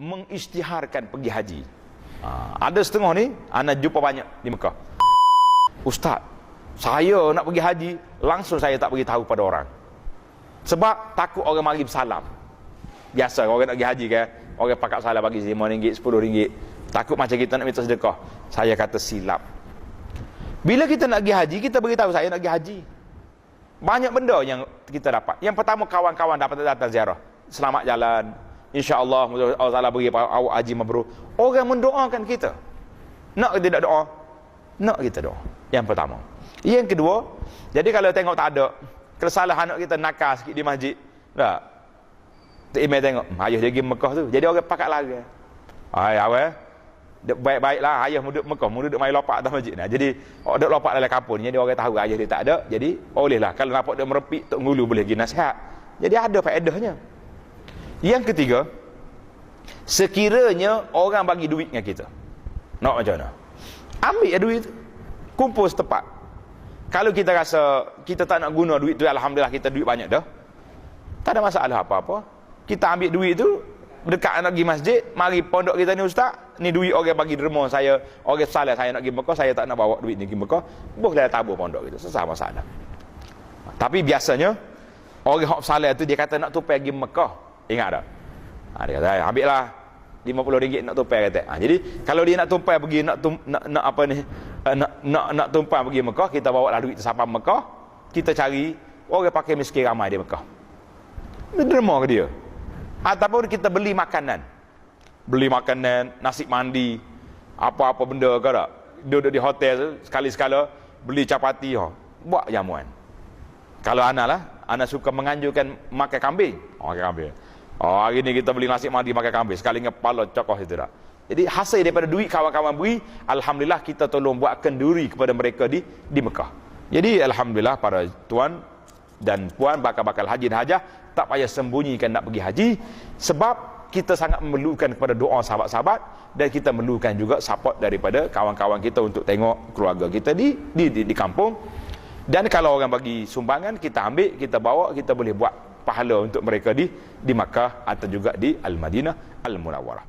mengisytiharkan pergi haji. Ha, ada setengah ni, anak jumpa banyak di Mekah. Ustaz, saya nak pergi haji, langsung saya tak bagi tahu pada orang. Sebab takut orang mari bersalam. Biasa orang nak pergi haji kan, orang pakat salam bagi RM5, RM10. Takut macam kita nak minta sedekah. Saya kata silap. Bila kita nak pergi haji, kita beritahu saya nak pergi haji. Banyak benda yang kita dapat. Yang pertama kawan-kawan dapat datang ziarah. Selamat jalan. InsyaAllah Allah Ta'ala beri awak haji mabrur. Orang mendoakan kita. Nak ke tidak doa? Nak kita doa. Yang pertama. Yang kedua, jadi kalau tengok tak ada, kesalahan anak kita nakal sikit di masjid. Tak? Tak email tengok, hmm, ayah dia pergi Mekah tu. Jadi orang pakat lari. Hai, awal. Baik-baiklah ayah duduk Mekah, mu duduk main lopak atas masjid. Nah, jadi orang duduk lopak dalam kampung. Jadi orang tahu ayah dia tak ada. Jadi bolehlah kalau nampak dia merepik tok ngulu boleh pergi nasihat. Jadi ada faedahnya. Yang ketiga, sekiranya orang bagi duit dengan kita. Nak macam mana? Ambil duit tu. Kumpul setepat. Kalau kita rasa kita tak nak guna duit tu, Alhamdulillah kita duit banyak dah. Tak ada masalah apa-apa. Kita ambil duit tu, dekat nak pergi masjid, mari pondok kita ni ustaz, ni duit orang bagi derma saya, orang salah saya nak pergi Mekah, saya tak nak bawa duit ni pergi Mekah, boleh tabur pondok kita, susah masalah. Tapi biasanya, orang yang salah tu dia kata nak tupai pergi Mekah, ingat tak? Ha, dia kata, ambil lah, RM50 nak tupai kata. Ha, jadi kalau dia nak tupai pergi nak tum, nak, nak apa ni uh, nak nak nak tumpang pergi Mekah, kita bawa lah duit sampai Mekah, kita cari orang pakai miskin ramai di Mekah. Ini derma ke dia? Ataupun kita beli makanan. Beli makanan, nasi mandi, apa-apa benda ke tak? Duduk di hotel sekali-sekala beli capati ho. Buat jamuan. Kalau anak lah, anak suka menganjurkan makan kambing. Oh, makan kambing. Oh, hari ni kita beli nasi mandi makan kambing. Sekali dengan pala cokoh itu tak. Jadi hasil daripada duit kawan-kawan beri, alhamdulillah kita tolong buatkan duri kepada mereka di di Mekah. Jadi alhamdulillah para tuan dan puan bakal-bakal haji dan hajah tak payah sembunyikan nak pergi haji sebab kita sangat memerlukan kepada doa sahabat-sahabat dan kita memerlukan juga support daripada kawan-kawan kita untuk tengok keluarga kita di di di, di kampung. Dan kalau orang bagi sumbangan kita ambil, kita bawa, kita boleh buat pahala untuk mereka di di Makkah atau juga di Al-Madinah Al-Munawwarah.